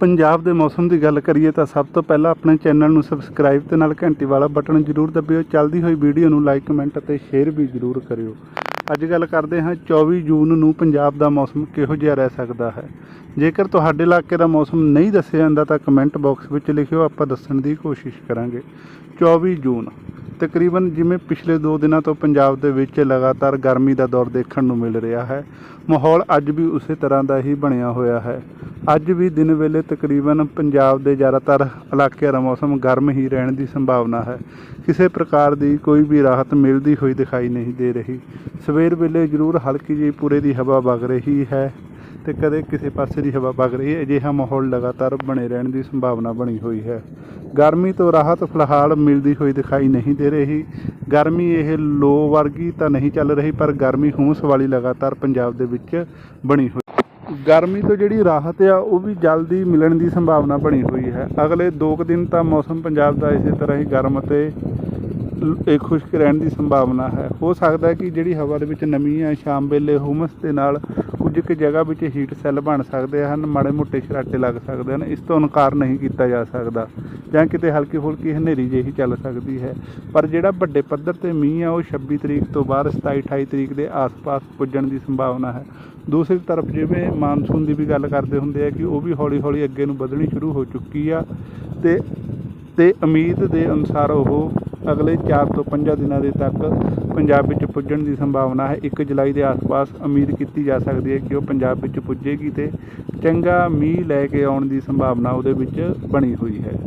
ਪੰਜਾਬ ਦੇ ਮੌਸਮ ਦੀ ਗੱਲ ਕਰੀਏ ਤਾਂ ਸਭ ਤੋਂ ਪਹਿਲਾਂ ਆਪਣੇ ਚੈਨਲ ਨੂੰ ਸਬਸਕ੍ਰਾਈਬ ਤੇ ਨਾਲ ਘੰਟੀ ਵਾਲਾ ਬਟਨ ਜ਼ਰੂਰ ਦਬਿਓ। ਚੱਲਦੀ ਹੋਈ ਵੀਡੀਓ ਨੂੰ ਲਾਈਕ, ਕਮੈਂਟ ਅਤੇ ਸ਼ੇਅਰ ਵੀ ਜ਼ਰੂਰ ਕਰਿਓ। ਅੱਜ ਗੱਲ ਕਰਦੇ ਹਾਂ 24 ਜੂਨ ਨੂੰ ਪੰਜਾਬ ਦਾ ਮੌਸਮ ਕਿਹੋ ਜਿਹਾ ਰਹਿ ਸਕਦਾ ਹੈ। ਜੇਕਰ ਤੁਹਾਡੇ ਇਲਾਕੇ ਦਾ ਮੌਸਮ ਨਹੀਂ ਦੱਸਿਆ ਜਾਂਦਾ ਤਾਂ ਕਮੈਂਟ ਬਾਕਸ ਵਿੱਚ ਲਿਖਿਓ, ਆਪਾਂ ਦੱਸਣ ਦੀ ਕੋਸ਼ਿਸ਼ ਕਰਾਂਗੇ। 24 ਜੂਨ ਤਕਰੀਬਨ ਜਿਵੇਂ ਪਿਛਲੇ 2 ਦਿਨਾਂ ਤੋਂ ਪੰਜਾਬ ਦੇ ਵਿੱਚ ਲਗਾਤਾਰ ਗਰਮੀ ਦਾ ਦੌਰ ਦੇਖਣ ਨੂੰ ਮਿਲ ਰਿਹਾ ਹੈ, ਮਾਹੌਲ ਅੱਜ ਵੀ ਉਸੇ ਤਰ੍ਹਾਂ ਦਾ ਹੀ ਬਣਿਆ ਹੋਇਆ ਹੈ। ਅੱਜ ਵੀ ਦਿਨ ਵੇਲੇ ਤਕਰੀਬਨ ਪੰਜਾਬ ਦੇ ਜ਼ਿਆਦਾਤਰ ਇਲਾਕਿਆਂ ਦਾ ਮੌਸਮ ਗਰਮ ਹੀ ਰਹਿਣ ਦੀ ਸੰਭਾਵਨਾ ਹੈ। ਕਿਸੇ ਪ੍ਰਕਾਰ ਦੀ ਕੋਈ ਵੀ ਰਾਹਤ ਮਿਲਦੀ ਹੋਈ ਦਿਖਾਈ ਨਹੀਂ ਦੇ ਰਹੀ। ਸਵੇਰ ਵੇਲੇ ਜ਼ਰੂਰ ਹਲਕੀ ਜਿਹੀ ਪੂਰੇ ਦੀ ਹਵਾ ਵਗ ਰਹੀ ਹੈ। ਤੇ ਕਦੇ ਕਿਸੇ ਪਾਸੇ ਦੀ ਹਵਾ ਵਗ ਰਹੀ ਹੈ। ਅਜਿਹਾ ਮਾਹੌਲ ਲਗਾਤਾਰ ਬਣੇ ਰਹਿਣ ਦੀ ਸੰਭਾਵਨਾ ਬਣੀ ਹੋਈ ਹੈ। ਗਰਮੀ ਤੋਂ ਰਾਹਤ ਫਿਲਹਾਲ ਮਿਲਦੀ ਹੋਈ ਦਿਖਾਈ ਨਹੀਂ ਦੇ ਰਹੀ। ਗਰਮੀ ਇਹ ਲੋ ਵਰਗੀ ਤਾਂ ਨਹੀਂ ਚੱਲ ਰਹੀ, ਪਰ ਗਰਮੀ ਹੂੰਸ ਵਾਲੀ ਲਗਾਤਾਰ ਪੰਜਾਬ ਦੇ ਵਿੱਚ ਬਣੀ ਹੋਈ ਗਰਮੀ ਤੋਂ ਜਿਹੜੀ ਰਾਹਤ ਆ, ਉਹ ਵੀ ਜਲਦੀ ਮਿਲਣ ਦੀ ਸੰਭਾਵਨਾ ਬਣੀ ਹੋਈ ਹੈ। ਅਗਲੇ 2 ਦਿਨ ਤਾਂ ਮੌਸਮ ਪੰਜਾਬ ਦਾ ਇਸੇ ਤਰ੍ਹਾਂ ਹੀ ਗਰਮ ਅਤੇ ਇਹ ਖੁਸ਼ਕ ਰਹਿਣ ਦੀ ਸੰਭਾਵਨਾ ਹੈ। ਹੋ ਸਕਦਾ ਹੈ ਕਿ ਜਿਹੜੀ ਹਵਾ ਦੇ ਵਿੱਚ ਨਮੀ ਹੈ, ਸ਼ਾਮ ਵੇਲੇ ਹੁਮਸ ਦੇ ਨਾਲ ਕੁਝ ਕੁ ਜਗ੍ਹਾ ਵਿੱਚ ਹੀਟ ਸੈੱਲ ਬਣ ਸਕਦੇ ਹਨ, ਮਾੜੇ ਮੋਟੇ ਸ਼ਰਾਟੇ ਲੱਗ ਸਕਦੇ ਹਨ। ਇਸ ਤੋਂ ਇਨਕਾਰ ਨਹੀਂ ਕੀਤਾ ਜਾ ਸਕਦਾ ਜਾਂ ਕਿਤੇ ਹਲਕੀ ਫੁਲਕੀ ਹਨੇਰੀ ਜਿਹੀ ਚੱਲ ਸਕਦੀ ਹੈ। ਪਰ ਜਿਹੜਾ ਵੱਡੇ ਪੱਧਰ ਤੇ ਮੀਂਹ ਆ ਉਹ 26 ਤਰੀਕ ਤੋਂ ਬਾਅਦ 27 28 ਤਰੀਕ ਦੇ ਆਸ-ਪਾਸ ਪੁੱਜਣ ਦੀ ਸੰਭਾਵਨਾ ਹੈ। ਦੂਸਰੀ ਤਰਫ ਜਿਵੇਂ ਮਾਨਸੂਨ ਦੀ ਵੀ ਗੱਲ ਕਰਦੇ ਹੁੰਦੇ ਆ ਕਿ ਉਹ ਵੀ ਹੌਲੀ-ਹੌਲੀ ਅੱਗੇ ਨੂੰ ਵਧਣੀ ਸ਼ੁਰੂ ਹੋ ਚੁੱਕੀ ਆ ਤੇ ਤੇ ਉਮੀਦ ਦੇ ਅਨੁਸਾਰ ਉਹ ਅਗਲੇ 4 ਤੋਂ 5 ਦਿਨਾਂ ਦੇ ਤੱਕ ਪੰਜਾਬ ਵਿੱਚ ਪੁੱਜਣ ਦੀ ਸੰਭਾਵਨਾ ਹੈ। 1 ਜੁਲਾਈ ਦੇ ਆਸ-ਪਾਸ ਉਮੀਦ ਕੀਤੀ ਜਾ ਸਕਦੀ ਹੈ ਕਿ ਉਹ ਪੰਜਾਬ ਵਿੱਚ ਪੁੱਜੇਗੀ ਤੇ ਚੰਗਾ ਮੀਂਹ ਲੈ ਕੇ ਆਉਣ ਦੀ ਸੰਭਾਵਨਾ ਉਹਦੇ ਵਿੱਚ ਬਣੀ ਹੋਈ ਹੈ।